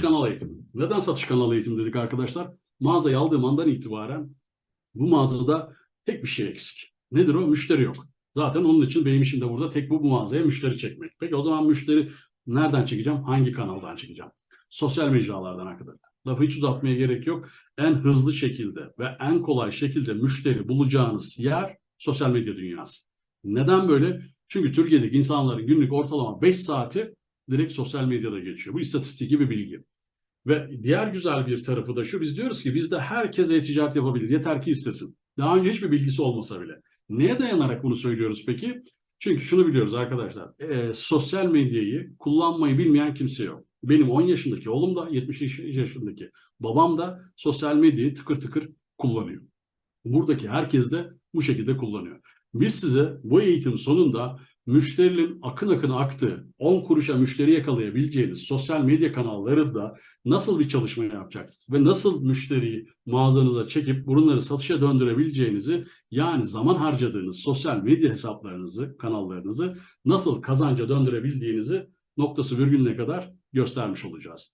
kanal eğitimi. Neden satış kanalı eğitimi dedik arkadaşlar? Mağazayı aldığım andan itibaren bu mağazada tek bir şey eksik. Nedir o? Müşteri yok. Zaten onun için benim işim de burada tek bu mağazaya müşteri çekmek. Peki o zaman müşteri nereden çekeceğim? Hangi kanaldan çekeceğim? Sosyal mecralardan arkadaşlar. Lafı hiç uzatmaya gerek yok. En hızlı şekilde ve en kolay şekilde müşteri bulacağınız yer sosyal medya dünyası. Neden böyle? Çünkü Türkiye'deki insanların günlük ortalama 5 saati direkt sosyal medyada geçiyor. Bu istatistik gibi bilgi. Ve diğer güzel bir tarafı da şu, biz diyoruz ki bizde herkes e-ticaret yapabilir, yeter ki istesin. Daha önce hiçbir bilgisi olmasa bile. Neye dayanarak bunu söylüyoruz peki? Çünkü şunu biliyoruz arkadaşlar, e, sosyal medyayı kullanmayı bilmeyen kimse yok. Benim 10 yaşındaki oğlum da 70 yaşındaki babam da sosyal medyayı tıkır tıkır kullanıyor. Buradaki herkes de bu şekilde kullanıyor. Biz size bu eğitim sonunda müşterinin akın akın aktığı 10 kuruşa müşteri yakalayabileceğiniz sosyal medya kanallarında nasıl bir çalışma yapacaksınız ve nasıl müşteriyi mağazanıza çekip bunları satışa döndürebileceğinizi yani zaman harcadığınız sosyal medya hesaplarınızı, kanallarınızı nasıl kazanca döndürebildiğinizi noktası virgülüne kadar göstermiş olacağız.